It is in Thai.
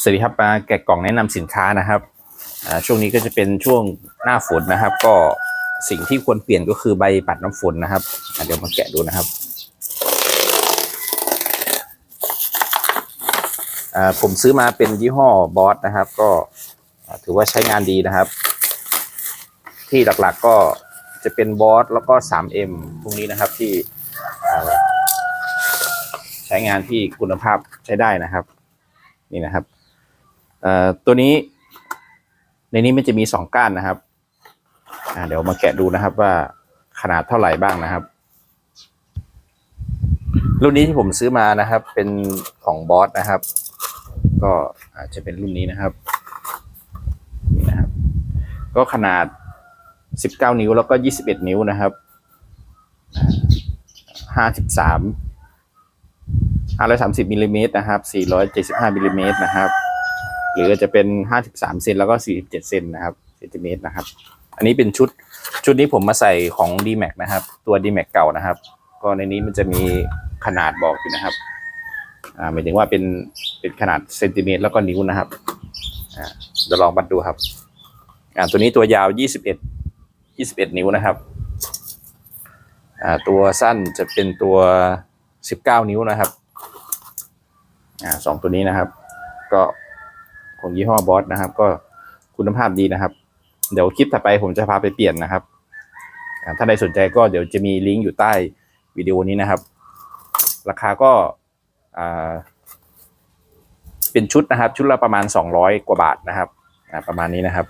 สวัสดีครับมาแกะกล่องแนะนำสินค้านะครับช่วงนี้ก็จะเป็นช่วงหน้าฝนนะครับ ก็สิ่งที่ควรเปลี่ยนก็คือใบปัดน้ำฝนนะครับเดี๋ยวมาแกะดูนะครับผมซื้อมาเป็นยี่ห้อบอสนะครับ ก็ถือว่าใช้งานดีนะครับ ที่หลักๆก็จะเป็นบอสแล้วก็ 3M พวกนี้นะครับที่ใช้งานที่คุณภาพใช้ได้นะครับ นี่นะครับ ตัวนี้ ในนี้มันจะมีสองก้านนะครับเดี๋ยวมาแกะดูนะครับว่าขนาดเท่าไหร่บ้างนะครับ รุ่นนี้ที่ผมซื้อมานะครับ เป็นของบอสนะครับ ก็อาจจะเป็นรุ่นนี้นะครับนี่นะครับ ก็ขนาด 19 นิ้วแล้วก็ 21 นิ้วนะครับ 53 530มิลลิเมตรนะครับ475มิลลิเมตรนะครับ หรือจะเป็น53เซนแล้วก็47เซนนะครับเซนติเมตรนะครับ อันนี้เป็นชุดชุดนี้ผมมาใส่ของ d m a x นะครับ ตัว d m a x เก่านะครับ ก็ในนี้มันจะมีขนาดบอกอยู่นะครับอ่าหมายถึงว่าเป็นเป็นขนาดเซนติเมตรแล้วก็นิ้วนะครับอ่าเดี๋ยวลองวัดดูครับอ่าตัวนี้ตัวยาว21 21นิ้วนะครับอ่าตัวสั้นจะเป็นตัว19นิ้วนะครับอ่าสองตัวนี้นะครับ ก็ ของยี่ห้อบอสนะครับ ก็คุณภาพดีนะครับ เดี๋ยวคลิปถัดไปผมจะพาไปเปลี่ยนนะครับ ถ้าใครสนใจก็เดี๋ยวจะมีลิงก์อยู่ใต้วิดีโอนี้นะครับ ราคาก็เป็นชุดนะครับ ชุดละประมาณ 200 กว่าบาทนะครับประมาณนี้นะครับ